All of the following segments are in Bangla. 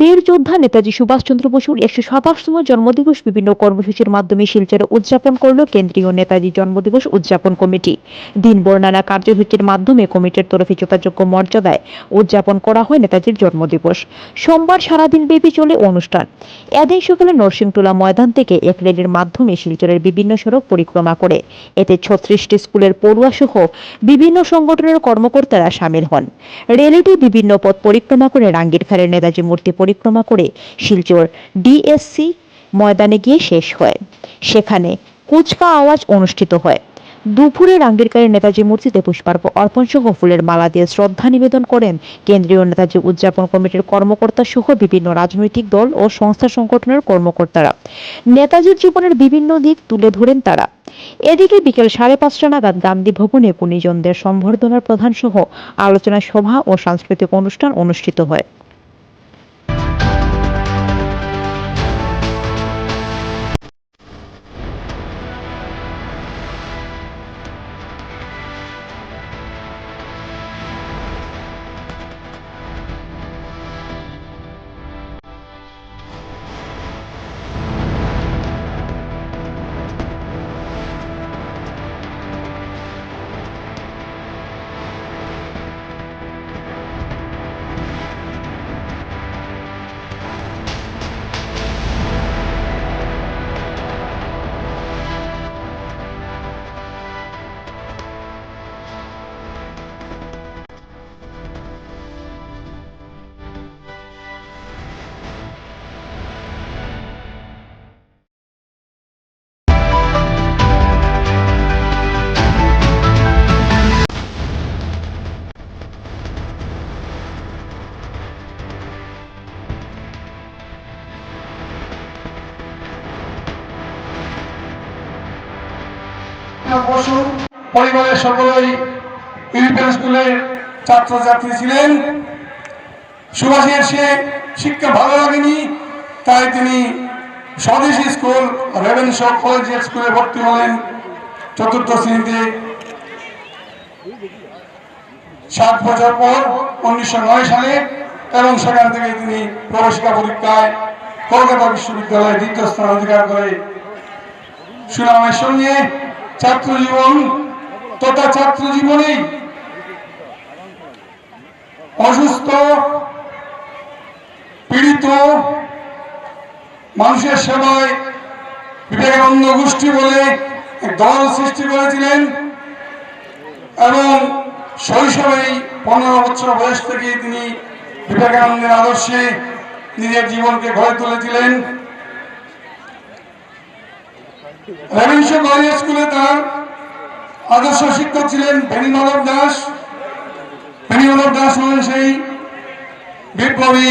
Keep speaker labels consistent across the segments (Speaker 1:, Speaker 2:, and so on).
Speaker 1: বীর যোদ্ধা নেতাজি সুভাষচন্দ্র বসুর একশো সাতাশতম জন্মদিবস বিভিন্ন কর্মসূচির মাধ্যমে শিলচরে উদযাপন করল কেন্দ্রীয় নেতাজি জন্মদিবস উদযাপন কমিটি। দিন বর্ণনা কার্যসূচির মাধ্যমে কমিটির তরফে যথাযোগ্য মর্যাদায় উদযাপন করা হয় নেতাজির জন্মদিবস। সোমবার সারাদিন ব্যাপী চলে অনুষ্ঠান। এদিন সকালে নরসিংটোলা ময়দান থেকে এক র্যালির মাধ্যমে শিলচরের বিভিন্ন সড়ক পরিক্রমা করে। এতে ছত্রিশটি স্কুলের পড়ুয়া সহ বিভিন্ন সংগঠনের কর্মকর্তারা সামিল হন। র্যালিটি বিভিন্ন পথ পরিক্রমা করে রাঙ্গিরখালের নেতাজি মূর্তি পরিক্রমা করে শিলচর ডিএসসি ময়দানে গিয়ে শেষ হয়। সেখানে কুচকা আওয়াজ অনুষ্ঠিত হয়। দুপুরে রাঙ্গিরকারের নেতাজি মূর্তিতে পুষ্পার্ঘ অর্পণ সহ ফুলের মালা দিয়ে শ্রদ্ধা নিবেদন করেন কেন্দ্রীয় নেতাজি উদযাপন কমিটির কর্মকর্তা সহ বিভিন্ন রাজনৈতিক দল ও সংস্থা সংগঠনের কর্মকর্তারা। নেতাজির জীবনের বিভিন্ন দিক তুলে ধরেন তারা। এদিকে বিকেল সাড়ে পাঁচটা নাগাদ গান্ধী ভবনে গুণীজনদের সম্বর্ধনার প্রধান সহ আলোচনা সভা ও সাংস্কৃতিক অনুষ্ঠান অনুষ্ঠিত হয়।
Speaker 2: বসু, পরিবারের সকলেই ইউরোপিয়ান স্কুলের ছাত্রছাত্রী ছিলেন। সুভাষের সে শিক্ষা ভালো লাগেনি, তাই তিনি স্বদেশী স্কুল রেভেনশ কলেজিয়েট স্কুলে ভর্তি হলেন চতুর্থ শ্রেণীতে। সাত বছর পর উনিশশো নয় সালে এবং সেখান থেকে তিনি প্রবেশিকা পরীক্ষায় কলকাতা বিশ্ববিদ্যালয়ে দ্বিতীয় স্থান অধিকার করে। সুনামের সঙ্গে ছাত্র জীবন তথা ছাত্র জীবনেই অসুস্থ, পীড়িত মানুষের সেবায় বিবেকানন্দ গোষ্ঠী বলে দল সৃষ্টি করেছিলেন এবং শৈশবেই পনেরো বছর বয়স থেকে তিনি বিবেকানন্দের আদর্শে নিজের জীবনকে গড়ে তুলেছিলেন। রবীন্দ্র কলেজ স্কুলে তার আদর্শ শিক্ষক ছিলেন বেণীমাধব দাস। বেণীমাধব দাস হলেন সেই বিপ্লবী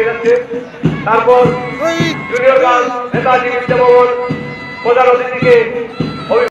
Speaker 3: এগিয়ে যাচ্ছে তারপর জুনিয়র গার্ল নেতাজি বিদ্যাভবন প্রধান অতিথিকে অভি-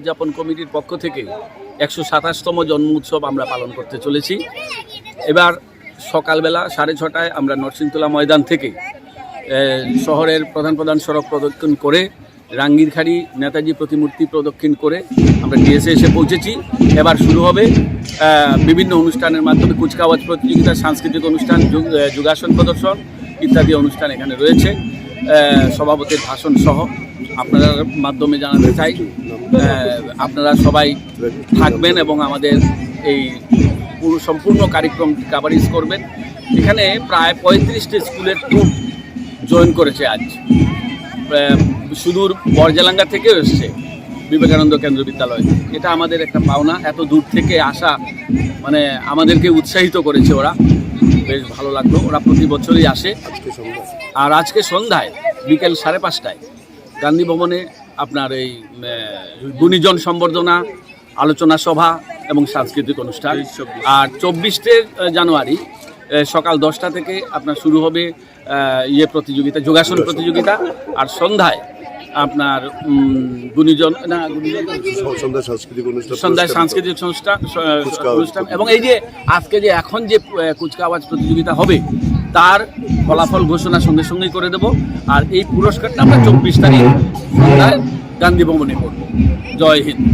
Speaker 4: উদযাপন কমিটির পক্ষ থেকে একশো সাতাশতম জন্ম উৎসব আমরা পালন করতে চলেছি। এবার সকালবেলা সাড়ে ছটায় আমরা নরসিংতলা ময়দান থেকে শহরের প্রধান প্রধান সড়ক প্রদক্ষিণ করে, রাঙ্গিরখাড়ি নেতাজি প্রতিমূর্তি প্রদক্ষিণ করে আমরা ডিএসএ এসে পৌঁছেছি। এবার শুরু হবে বিভিন্ন অনুষ্ঠানের মাধ্যমে কুচকাওয়াজ প্রতিযোগিতা, সাংস্কৃতিক অনুষ্ঠান, যুগ- যোগাসন প্রদর্শন ইত্যাদি অনুষ্ঠান এখানে রয়েছে। সভাপতির ভাষণ সহ আপনাদের মাধ্যমে জানাতে চাই। আপনারা সবাই থাকবেন এবং আমাদের এই পুরো সম্পূর্ণ কার্যক্রম কাভারেজ করবেন। এখানে প্রায় পঁয়ত্রিশটি স্কুলের ট্রুপ জয়েন করেছে আজ। সুদূর বরজালাঙ্গা থেকেও এসছে বিবেকানন্দ কেন্দ্র বিদ্যালয়। এটা আমাদের একটা পাওনা। এত দূর থেকে আসা মানে আমাদেরকে উৎসাহিত করেছে ওরা। বেশ ভালো লাগল। ওরা প্রতি বছরই আসে। আর আজকে সন্ধ্যায় বিকেল সাড়ে পাঁচটায় গান্ধী ভবনে আপনার এই গুণীজন সম্বর্ধনা আলোচনা সভা এবং সাংস্কৃতিক অনুষ্ঠান। আর চব্বিশে জানুয়ারি সকাল দশটা থেকে আপনার শুরু হবে ইয়ে প্রতিযোগিতা যোগাসন প্রতিযোগিতা। আর সন্ধ্যায় আপনার গুণীজন না গুণীজন
Speaker 5: সন্ধ্যা সাংস্কৃতিক অনুষ্ঠান
Speaker 4: সন্ধ্যায় সাংস্কৃতিক অনুষ্ঠান অনুষ্ঠান। এবং এই যে আজকে যে এখন যে কুচকাওয়াজ প্রতিযোগিতা হবে তার ফলাফল ঘোষণা সঙ্গে সঙ্গেই করে দেব। আর এই পুরস্কারটা আমরা চব্বিশ তারিখ গান্ধী ভবনে করব। জয় হিন্দ।